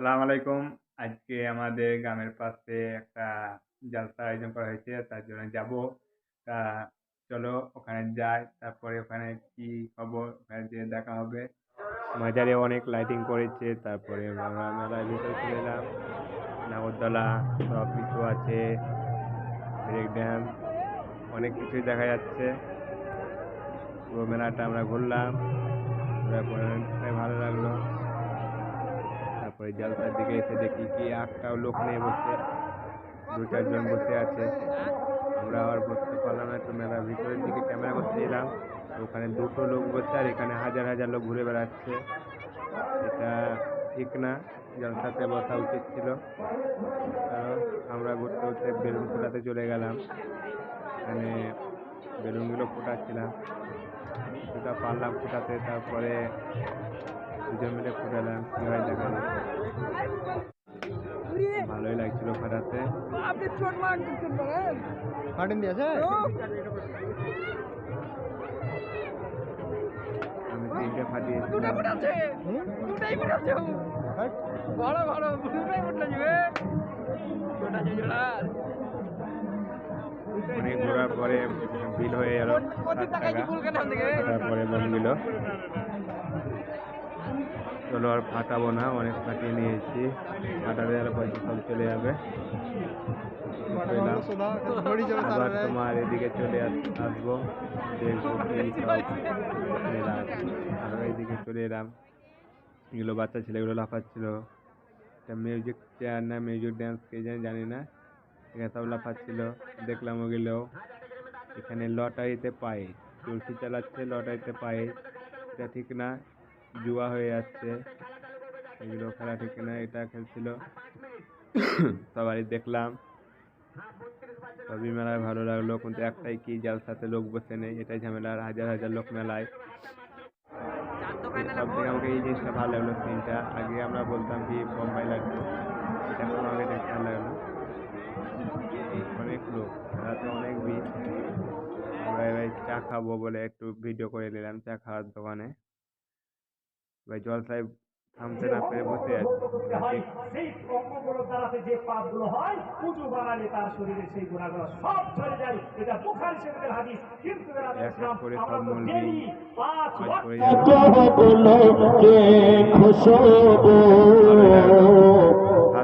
আসসালামু আলাইকুম। আজকে আমাদের গ্রামের পাশে একটা জলসা আয়োজন করা হয়েছে, তার জন্য যাব। তা চলো ওখানে যাই, তারপরে ওখানে কি খবর? ওখানে যেয়ে দেখা হবে। মাজারে অনেক লাইটিং করেছে, তারপরে আমরা মেলার ভিতরে চলে এলাম। নাগরদোলা, সব কিছু আছে। ব্রেক ড্যান্স অনেক কিছুই দেখা যাচ্ছে। পুরো মেলাটা আমরা ঘুরলাম। ভালো লাগল। তারপরে জলসার দিকে এসে দেখি কি একটাও লোক নেই বসে। দু চারজন বসে আছে। আমরা আবার বসতে পারলাম না একটু মেলার ভিতরের দিকে ক্যামেরা করতে এলাম ওখানে দুটো লোক বসে আর এখানে হাজার হাজার লোক ঘুরে বেড়াচ্ছে। এটা ঠিক না জলসাতে বসা উচিত ছিল। কারণ আমরা ঘুরতে ঘুরতে বেলুন ফোটাতে চলে গেলাম। এখানে বেলুনগুলো ফোটাচ্ছিলাম। সেটা পারলাম ফোটাতে, তারপরে দুজন মিলে ফোটালাম কী হয় দেখা ভালোই লাগছিল কাটেন দিয়েছে আমি তিনটে ফাটিয়েছিলাম আছে দুটাই ফুটাচ্ছে। বড় বড় দুটাই ফুটলে যাবে ছোটা ছোটা অনেক ঘোরার পরে বিল হয়ে গেল তারপরে মন দিল। চলো আর ফাটাবো না অনেক ফাটিয়ে নিয়েছি। ফাটাতে গেলে পয়সা সব চলে যাবে। আবার তোমার এদিকে চলে আসব। আরও এইদিকে চলে এলাম। এগুলো বাচ্চা ছেলেগুলো লাফাচ্ছিল। এটা মিউজিক চেয়ার না মিউজিক ড্যান্স কে জানি জানি না। এখানে সব লাফাচ্ছিল। দেখলাম ওগুলো এখানে লটারিতে পায়ে। চলছি চালাচ্ছে, লটারিতে পায়ে। এটা ঠিক না। জুয়া হয়ে যাচ্ছে। এগুলো খেলা ঠিক না এটা খেলছিল। সবাই দেখলাম। সবই মেলায় ভালো লাগল কিন্তু একটাই কি জালসাতে লোক বসে নেই এটাই ঝামেলা। হাজার হাজার লোক মেলায়। সব থেকে আমাকে এই জিনিসটা ভালো লাগল সিনটা আগে আমরা বলতাম কি বোম্বাই লাগতো এটা এখন আমাকে দেখতে ভালো লাগল। অনেক লোক মেলাতে অনেক ভিড়। আমরা এবার চা খাব বলে একটু ভিডিও করে নিলাম চা খাওয়ার দোকানে। এবার জলসায় থামতে না পেরে বসে আছি হয় সেই অঙ্গগুলো দ্বারাতে যে পাপগুলো হয় উঁচু বানালে তার শরীরে সেই গুণাগুলো সব চলে যায় এটা বুখারি শরীফের হাদিস কিন্তু এরা এক এক ইসলাম করে আমরা সব তো মৌলবি daily পাঁচ আজ ওয়াক্ত করে যাবে के खुशबू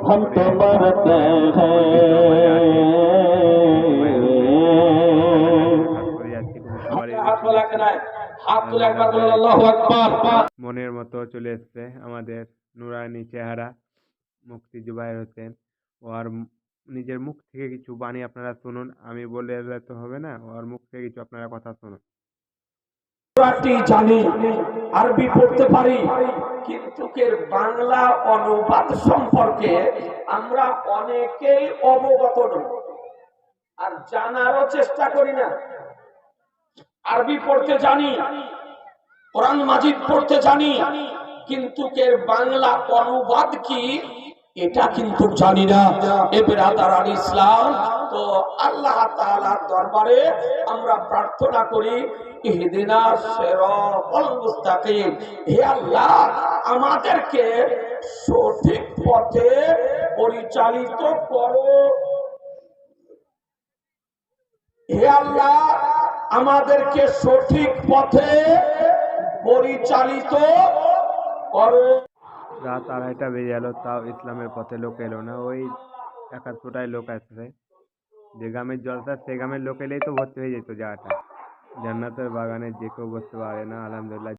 हम तो मरते हैं হাত করে যাচ্ছি কিন্তু সবারই হাত তোলা কেনায় হাত তুলে একবার বলুন আল্লাহু আকবার। মনের মতো চলে এসছে আমাদের নুরানি চেহারা মুক্তি জুবাইর হোসেন। ও আর নিজের মুখ থেকে কিছু বাণী আপনারা শুনুন আমি বলে তো হবে না ওর মুখ থেকে কিছু আপনারা কথা শুনুন। জানি আরবি পড়তে পারি কিন্তু এর বাংলা অনুবাদ সম্পর্কে আমরা অনেকেই অবগত নই আর জানারও চেষ্টা করি না। আরবি পড়তে জানি, কোরআন মাজিদ পড়তে জানি, কিন্তু এর বাংলা অনুবাদ কি? এটা কিন্তু জানি না। এ ইসলাম, তো আল্লাহ তাআলার দরবারে আমরা প্রার্থনা করি হে আল্লাহ, আমাদেরকে সঠিক পথে পরিচালিত করো। হে আল্লাহ আমাদেরকে সঠিক পথে পরিচালিত করে। রাত আড়াইটা বেজে গেল, তাও ইসলামের পথে লোক এলো না। ওই একাত্তরটাই লোক আসছে। যে গ্রামের জলসা সে গ্রামের লোক এলেই তো ভর্তি হয়ে যেত জায়গাটা জান্নাতের বাগানে যে কেউ বসতে পারে না, আলহামদুলিল্লাহ।